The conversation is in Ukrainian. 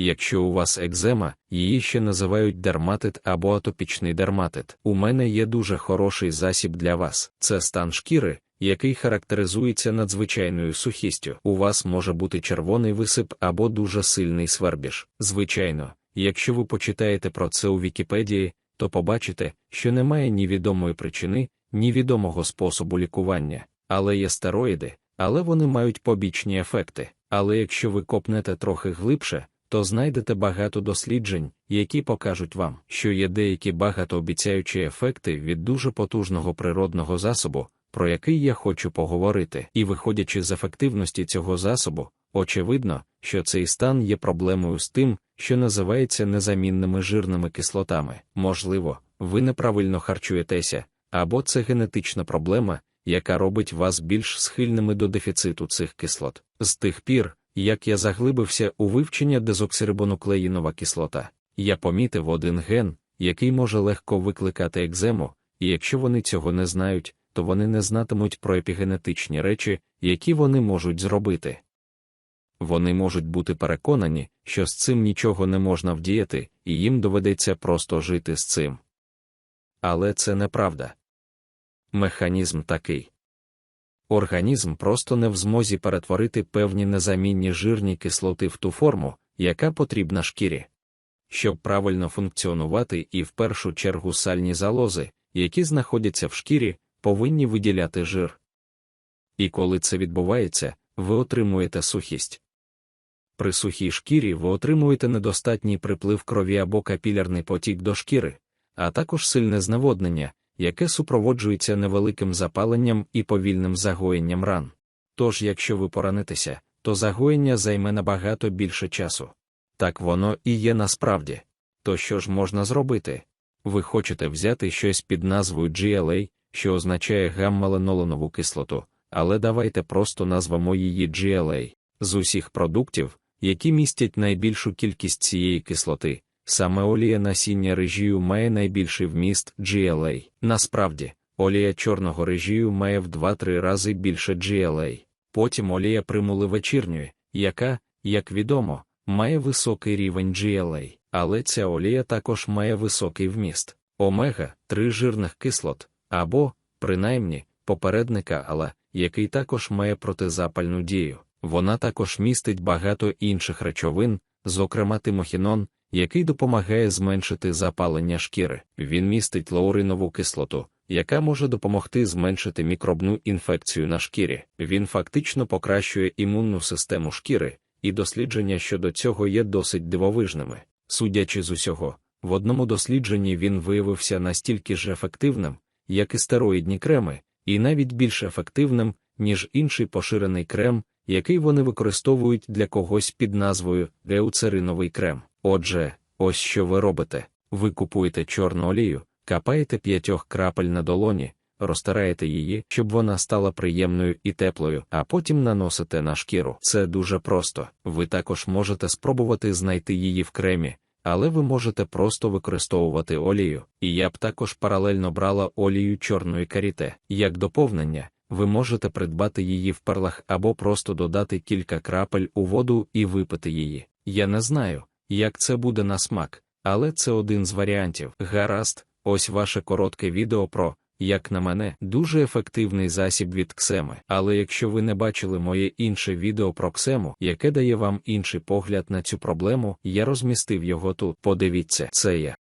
Якщо у вас екзема, її ще називають дерматит або атопічний дерматит. У мене є дуже хороший засіб для вас. Це стан шкіри, який характеризується надзвичайною сухістю. У вас може бути червоний висип або дуже сильний свербіж. Звичайно, якщо ви почитаєте про це у Вікіпедії, то побачите, що немає ні відомої причини, ні відомого способу лікування, але є стероїди, але вони мають побічні ефекти. Але якщо ви копнете трохи глибше, то знайдете багато досліджень, які покажуть вам, що є деякі багатообіцяючі ефекти від дуже потужного природного засобу, про який я хочу поговорити, і виходячи з ефективності цього засобу, очевидно, що цей стан є проблемою з тим, що називається незамінними жирними кислотами. Можливо, ви неправильно харчуєтеся, або це генетична проблема, яка робить вас більш схильними до дефіциту цих кислот. З тих пір, як я заглибився у вивчення дезоксирибонуклеїнова кислота, я помітив один ген, який може легко викликати екзему, і якщо вони цього не знають, то вони не знатимуть про епігенетичні речі, які вони можуть зробити. Вони можуть бути переконані, що з цим нічого не можна вдіяти, і їм доведеться просто жити з цим. Але це неправда. Механізм такий. Організм просто не в змозі перетворити певні незамінні жирні кислоти в ту форму, яка потрібна шкірі. Щоб правильно функціонувати і в першу чергу сальні залози, які знаходяться в шкірі, повинні виділяти жир. І коли це відбувається, ви отримуєте сухість. При сухій шкірі ви отримуєте недостатній приплив крові або капілярний потік до шкіри, а також сильне зневоднення, яке супроводжується невеликим запаленням і повільним загоєнням ран. Тож, якщо ви поранитеся, то загоєння займе набагато більше часу. Так воно і є насправді. То що ж можна зробити? Ви хочете взяти щось під назвою GLA, що означає гамма кислоту, але давайте просто назвемо її GLA. З усіх продуктів, які містять найбільшу кількість цієї кислоти, саме олія насіння режію має найбільший вміст GLA. Насправді, олія чорного режію має в 2-3 рази більше GLA. Потім олія примули вечірньої, яка, як відомо, має високий рівень GLA, але ця олія також має високий вміст омега 3 жирних кислот, або, принаймні, попередника ала, який також має протизапальну дію. Вона також містить багато інших речовин, зокрема тимохінон, який допомагає зменшити запалення шкіри. Він містить лауринову кислоту, яка може допомогти зменшити мікробну інфекцію на шкірі. Він фактично покращує імунну систему шкіри, і дослідження щодо цього є досить дивовижними. Судячи з усього, в одному дослідженні він виявився настільки ж ефективним, як і стероїдні креми, і навіть більш ефективним, ніж інший поширений крем, який вони використовують для когось під назвою геуцериновий крем. Отже, ось що ви робите: ви купуєте чорну олію, капаєте п'ятьох крапель на долоні, розтираєте її, щоб вона стала приємною і теплою, а потім наносите на шкіру. Це дуже просто. Ви також можете спробувати знайти її в кремі, але ви можете просто використовувати олію. І я б також паралельно брала олію чорної каріте. Як доповнення, ви можете придбати її в перлах або просто додати кілька крапель у воду і випити її. Я не знаю, як це буде на смак, але це один з варіантів. Гаразд, ось ваше коротке відео про, як на мене, дуже ефективний засіб від ксеми. Але якщо ви не бачили моє інше відео про ксему, яке дає вам інший погляд на цю проблему, я розмістив його тут. Подивіться, це я.